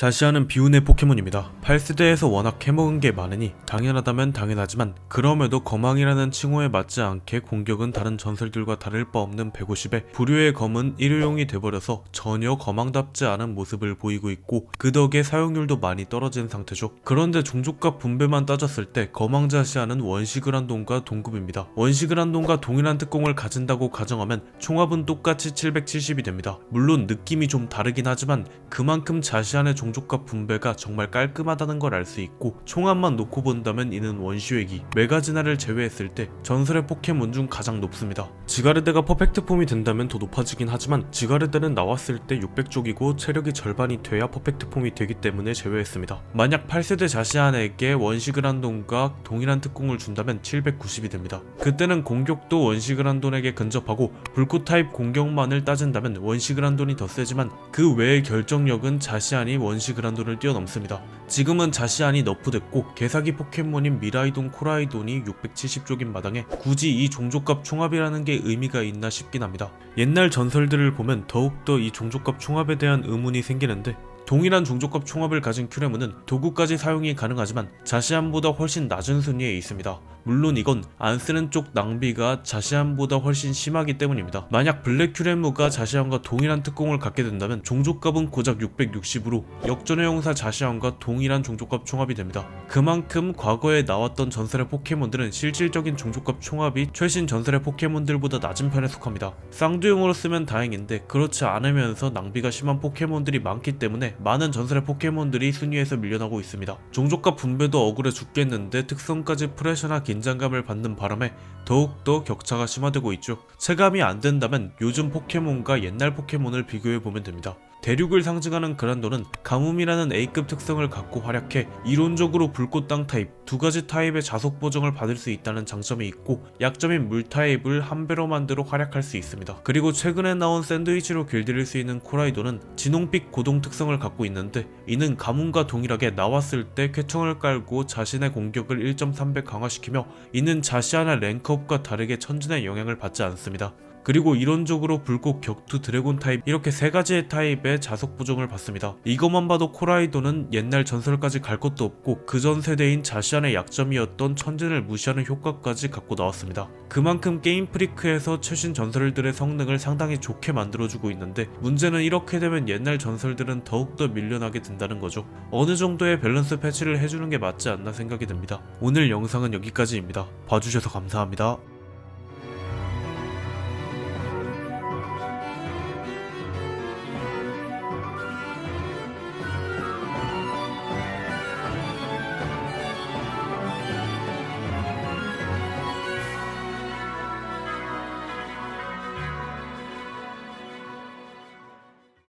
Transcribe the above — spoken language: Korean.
자시아는 비운의 포켓몬입니다. 8세대에서 워낙 해먹은 게 많으니 당연하다면 당연하지만 그럼에도 거망이라는 칭호에 맞지 않게 공격은 다른 전설들과 다를 바 없는 150에 불효의 검은 일회용이 돼버려서 전혀 거망답지 않은 모습을 보이고 있고 그 덕에 사용률도 많이 떨어진 상태죠. 그런데 종족값 분배만 따졌을 때 거망 자시아는 원시그란돈과 동급입니다. 원시그란돈과 동일한 특공을 가진다고 가정하면 총합은 똑같이 770이 됩니다. 물론 느낌이 좀 다르긴 하지만 그만큼 자시안의 종 족값 분배가 정말 깔끔하다는 걸 알 수 있고 총합만 놓고 본다면 이는 원시회기 메가지나를 제외했을 때 전설의 포켓몬 중 가장 높습니다. 지가르데가 퍼펙트 폼이 된다면 더 높아지긴 하지만 지가르데는 나왔을 때 600쪽이고 체력이 절반이 돼야 퍼펙트 폼이 되기 때문에 제외했습니다. 만약 8세대 자시안에게 원시그란돈과 동일한 특공을 준다면 790이 됩니다. 그때는 공격도 원시그란돈에게 근접하고 불꽃 타입 공격만을 따진다면 원시그란돈이 더 세지만 그 외의 결정력은 자시안이 원시 그란돈을 뛰어넘습니다. 지금은 자시안이 너프됐고 개사기 포켓몬인 미라이돈 코라이돈이 670쪽인 마당에 굳이 이 종족값 총합이라는 게 의미가 있나 싶긴 합니다. 옛날 전설들을 보면 더욱더 이 종족값 총합에 대한 의문이 생기는데 동일한 종족값 총합을 가진 큐레무는 도구까지 사용이 가능하지만 자시안보다 훨씬 낮은 순위에 있습니다. 물론 이건 안 쓰는 쪽 낭비가 자시안보다 훨씬 심하기 때문입니다. 만약 블랙 큐레무가 자시안과 동일한 특공을 갖게 된다면 종족값은 고작 660으로 역전의 용사 자시안과 동일한 종족값 총합이 됩니다. 그만큼 과거에 나왔던 전설의 포켓몬들은 실질적인 종족값 총합이 최신 전설의 포켓몬들보다 낮은 편에 속합니다. 쌍두용으로 쓰면 다행인데 그렇지 않으면서 낭비가 심한 포켓몬들이 많기 때문에 많은 전설의 포켓몬들이 순위에서 밀려나고 있습니다. 종족값 분배도 억울해 죽겠는데 특성까지 프레셔나 긴장감을 받는 바람에 더욱더 격차가 심화되고 있죠. 체감이 안 된다면 요즘 포켓몬과 옛날 포켓몬을 비교해 보면 됩니다. 대륙을 상징하는 그란도는 가뭄이라는 A급 특성을 갖고 활약해 이론적으로 불꽃 땅 타입 두 가지 타입의 자속 보정을 받을 수 있다는 장점이 있고 약점인 물 타입을 한 배로 만들어 활약할 수 있습니다. 그리고 최근에 나온 샌드위치로 길들일 수 있는 코라이도는 진홍빛 고동 특성을 갖고 있는데 이는 가뭄과 동일하게 나왔을 때 쾌청을 깔고 자신의 공격을 1.3배 강화시키며 이는 자시아나 랭크업과 다르게 천진의 영향을 받지 않습니다. 그리고 이론적으로 불꽃 격투 드래곤 타입 이렇게 세 가지의 타입의 자석 보정을 받습니다. 이것만 봐도 코라이도는 옛날 전설까지 갈 것도 없고 그 전 세대인 자시안의 약점이었던 천진을 무시하는 효과까지 갖고 나왔습니다. 그만큼 게임 프리크에서 최신 전설들의 성능을 상당히 좋게 만들어주고 있는데 문제는 이렇게 되면 옛날 전설들은 더욱더 밀려나게 된다는 거죠. 어느 정도의 밸런스 패치를 해주는 게 맞지 않나 생각이 듭니다. 오늘 영상은 여기까지입니다. 봐주셔서 감사합니다.